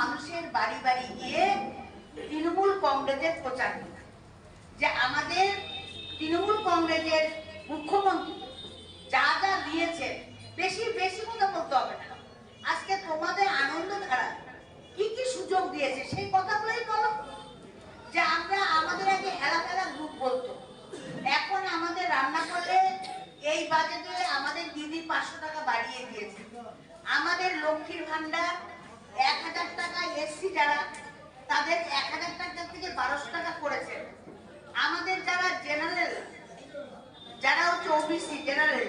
মানুষের বাড়ি বাড়ি গিয়ে তৃণমূল কংগ্রেসের প্রচার করা। যে আমাদের তৃণমূল কংগ্রেসের মুখ্যমন্ত্রী যা যা দিয়েছেন, বেশি বেশি কথা বলতে হবে না। আজকে তোমাদের আনন্দ ধারা কি কি সুযোগ দিয়েছে সেই কথাগুলোই বলো। যে আমরা আমাদের আগে হেলা ফেলা গ্রুপ বলতো। এখন আমাদের রান্না করলে এই বাজেটে আমাদের দিদি পাঁচশো টাকা বাড়িয়ে দিয়েছে। আমাদের লক্ষ্মীর ভান্ডার এক হাজার টাকায় এসছি যারা, তাদের এক হাজার টাকা থেকে বারোশো টাকা করেছে আমাদের যারা হচ্ছে ওবিসি জেনারেল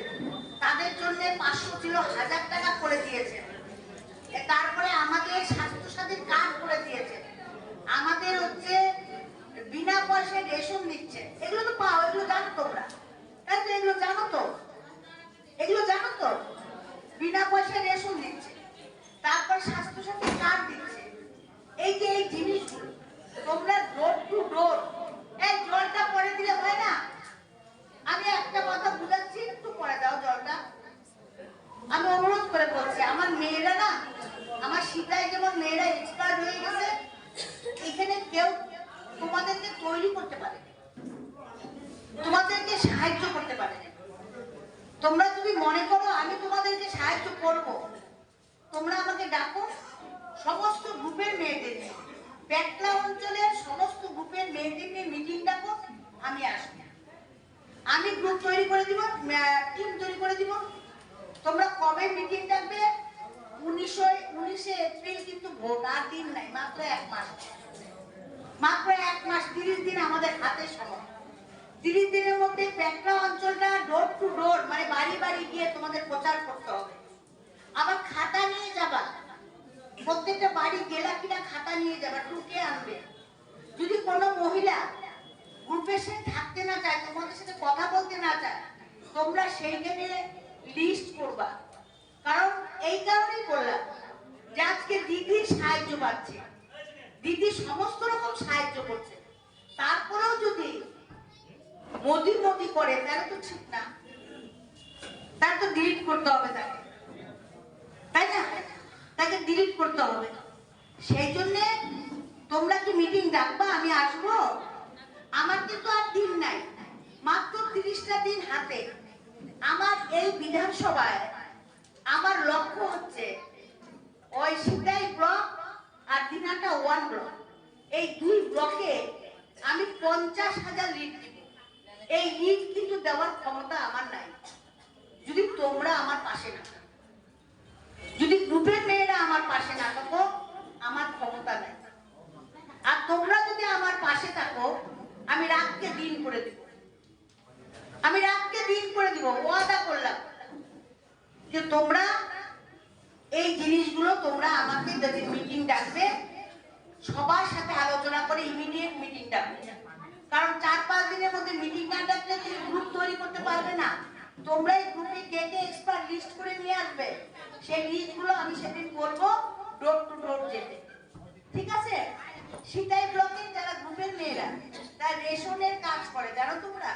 তাদের জন্য পাঁচশো ছিল হাজার টাকা করে দিয়েছে তারপরে আমাদের স্বাস্থ্যসাথীর কার্ড করে দিয়েছে আমাদের হচ্ছে বিনা পয়সায় রেশন দিচ্ছে এগুলো তো পাও এগুলো জানো তোমরা তাই তো এগুলো জানো তো এগুলো জানো তো বিনা পয়সায় রেশন দিচ্ছে তারপর স্বাস্থ্যসাথী কার্ড দিচ্ছে এই যে এই জিনিসগুলো তোমরা ডোর টু ডোর এই জলটা পরে দিলে হয় না আমি একটা কথা বুঝাচ্ছি একটু পরে দাও জলটা আমি অনুরোধ করে বলছি আমার মেয়েরা না আমার সীতায় যেমন মেয়েরা এক্সপার্ট হয়ে গেছে এখানে কেউ তোমাদেরকে তৈরি করতে পারে তোমাদেরকে সাহায্য করতে পারে তোমরা যদি মনে করো, আমি তোমাদেরকে সাহায্য করব। তোমরা আমাকে ডাকো। সমস্ত গ্রুপের মেয়েদের নিয়ে। পেটলা অঞ্চলের সমস্ত গ্রুপের মেয়েদের নিয়ে মিটিং ডাকো। আমি আসব। আমি গ্রুপ তৈরি করে দিব টিম তৈরি করে দিব। তোমরা কবে মিটিং ডাকবে? উনিশশো উনিশে এপ্রিল কিন্তু ভোট আর দিন নাই, মাত্র এক মাস। মাত্র এক মাস তিরিশ দিন আমাদের হাতে সময়। তিরিশ দিনের মধ্যে পেট্রা অঞ্চলটা ডোর টু ডোর মানে বাড়ি বাড়ি গিয়ে তোমাদের প্রচার করতে হবে। আবার খাতা নিয়ে যাবা। প্রত্যেকটা বাড়ি গেলা কিনা খাতা নিয়ে যাবা টুকে আনবে। যদি কোনো মহিলা গ্রুপের সাথে থাকতে না চায়, তোমাদের সাথে কথা বলতে না চায়, তোমরা সেইখানে লিস্ট করবা। কারণ এই কারণেই বললাম যে আজকে দিদির সাহায্য পাচ্ছে দিদি সমস্ত রকম সাহায্য করছে। তারপরেও যদি মোদি মোদি করে, তাহলে তো ঠিক না। তার তো ডিলিট করতে হবে তাকে। তাই না? তাকে ডিলিট করতে হবে। সেই জন্য তোমরা কি মিটিং ডাকবা, আমি আসব। আমার কিন্তু আর দিন নাই। মাত্র তিরিশটা দিন হাতে। আমার এই বিধানসভায় আমার লক্ষ্য হচ্ছে, ওই ব্লক দিনাটা ওয়ান ব্লক এই দুই ব্লকে আমি পঞ্চাশ হাজার লিড দিব এই লিড কিন্তু দেওয়ার ক্ষমতা আমার নাই। যদি তোমরা আমার পাশে না যদি গ্রুপের মেয়েরা আমার পাশে না থাকো, আমার ক্ষমতা নাই। আর তোমরা যদি আমার পাশে থাকো, আমি রাতকে দিন করে দিব। আমি রাতকে দিন করে দিব, ওয়াদা করলাম। যে তোমরা এই জিনিসগুলো তোমরা আমাকে যদি মিটিং ডাকবে সবার সাথে আলোচনা করে ইমিডিয়েট মিটিং ডাকবে কারণ চার পাঁচ দিনের মধ্যে মিটিং না ডাকলে তুমি গ্রুপ তৈরি করতে পারবে না। তোমরা এই গ্রুপে কে কে এক্সপার্ট লিস্ট করে নিয়ে আসবে, সেই লিস্টগুলো আমি সেদিন করব ডোর টু ডোর যেতে। ঠিক আছে? সিতাই ব্লকে যারা গ্রুপের মেয়েরা, তার রেশনের কাজ করে, জানো তোমরা?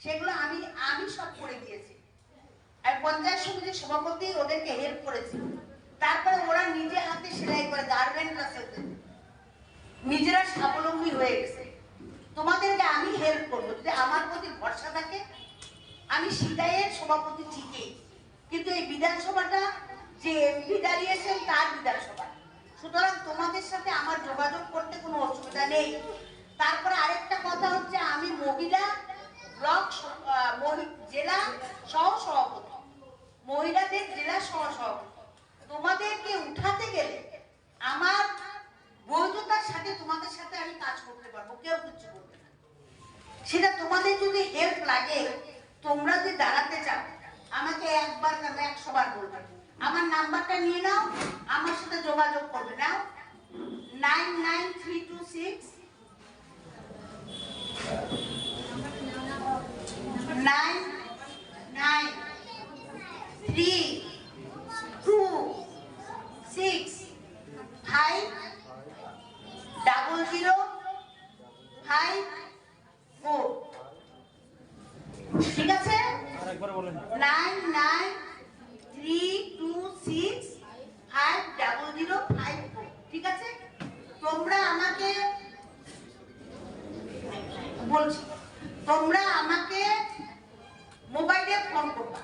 সেগুলো আমি আমি সব করে দিয়েছি। আর পঞ্চায়েত সমিতির সভাপতি ওদেরকে হেল্প করেছি। তারপরে ওরা নিজে হাতে সেলাই করে গার্মেন্ট আছে ওদের। নিজেরা স্বাবলম্বী হয়ে গেছে। তোমাদেরকে আমি হেল্প করব। যদি আমার প্রতি ভরসা থাকে, আমি সিদাইয়ের সভাপতি ঠিকই। কিন্তু এই বিধানসভাটা যে এমপি দাঁড়িয়েছেন, তার বিধানসভা। সুতরাং তোমাদের সাথে আমার যোগাযোগ করতে কোনো অসুবিধা নেই। তারপরে আরেকটা কথা হচ্ছে, আমি মহিলা ব্লক জেলা সহ সভাপতি মহিলাদের জেলা সহ সভাপতি তোমাদেরকে উঠাতে গেলে আমার বৈধতার সাথে তোমাদের সাথে আমি কাজ করতে পারব কেউ কিছু করবে না সেটা তোমাদের যদি হেল্প লাগে, তোমরা যদি দাঁড়াতে চাও, আমাকে একবার না একশো বার বলবে। আমার নাম্বারটা নিয়ে নাও, আমার সাথে যোগাযোগ করবে। নাও, nine nine three two six nine nine three two six five double zero five four ঠিক আছে? Nine nine three two six five double zero five ঠিক তোমরা আমাকে বলছি, তোমরা আমাকে মোবাইলে ফোন করবা।